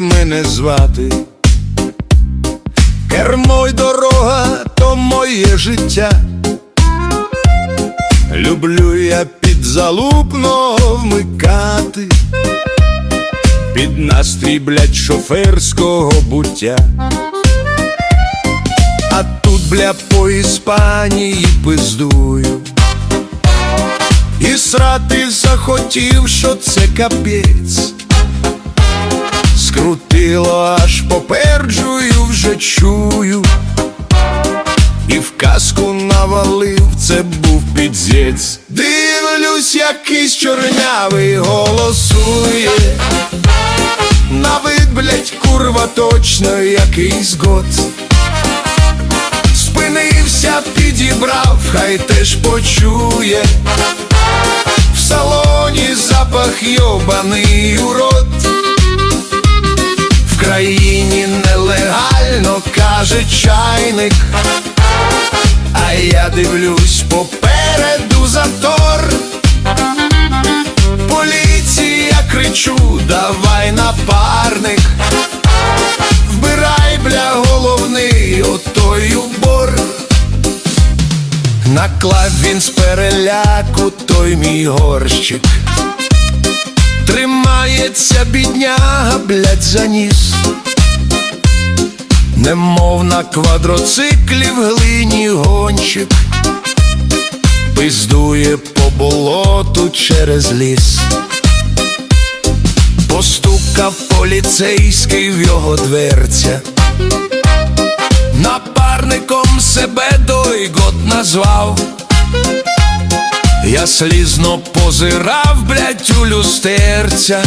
мене звати. Кермо й дорога то моє життя. Люблю я підзалупного вмикати, під настрій, блядь, шоферського буття. А тут, бля, по Іспанії пиздую. І срати захотів, що це капець. Скрутило, аж попереджую, вже чую. І в казку навалив, це був підзєць. Дивлюсь, якийсь чорнявий голосує. На вид, блять, курва, точно якийсь год. Спинився, підібрав, хай теж почує. Запах йобаний урод. В країні нелегально, каже чайник. А я дивлюсь попереду затор. Поліція кричу, давай напарник. Вбирай, бля, головний отой убор. Наклав він з переляку той мій горщик. Тримається бідняга, блядь, за ніс. Немов на квадроциклі в глині гонщик, пиздує по болоту через ліс. Постукав поліцейський в його дверця. Напарником себе дойгот назвав. Я слізно позирав, блядь, у люстерця,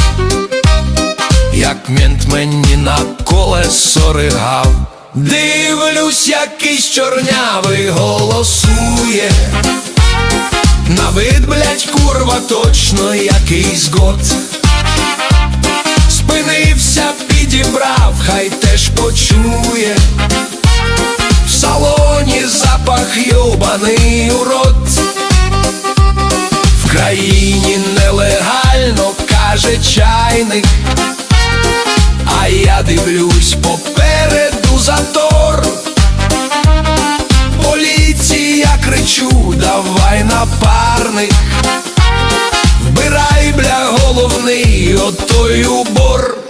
як мент мені на колесо ригав. Дивлюсь, якийсь чорнявий голосує. На вид, блядь, курва, точно якийсь год. Спинився, підібрав, хай теж почує. В салоні запах йобаний урод. В країні нелегально, каже чайник. А я дивлюсь попереду затор. Поліція кричу, давай напарник. Вбирай, бля, головний отой убор.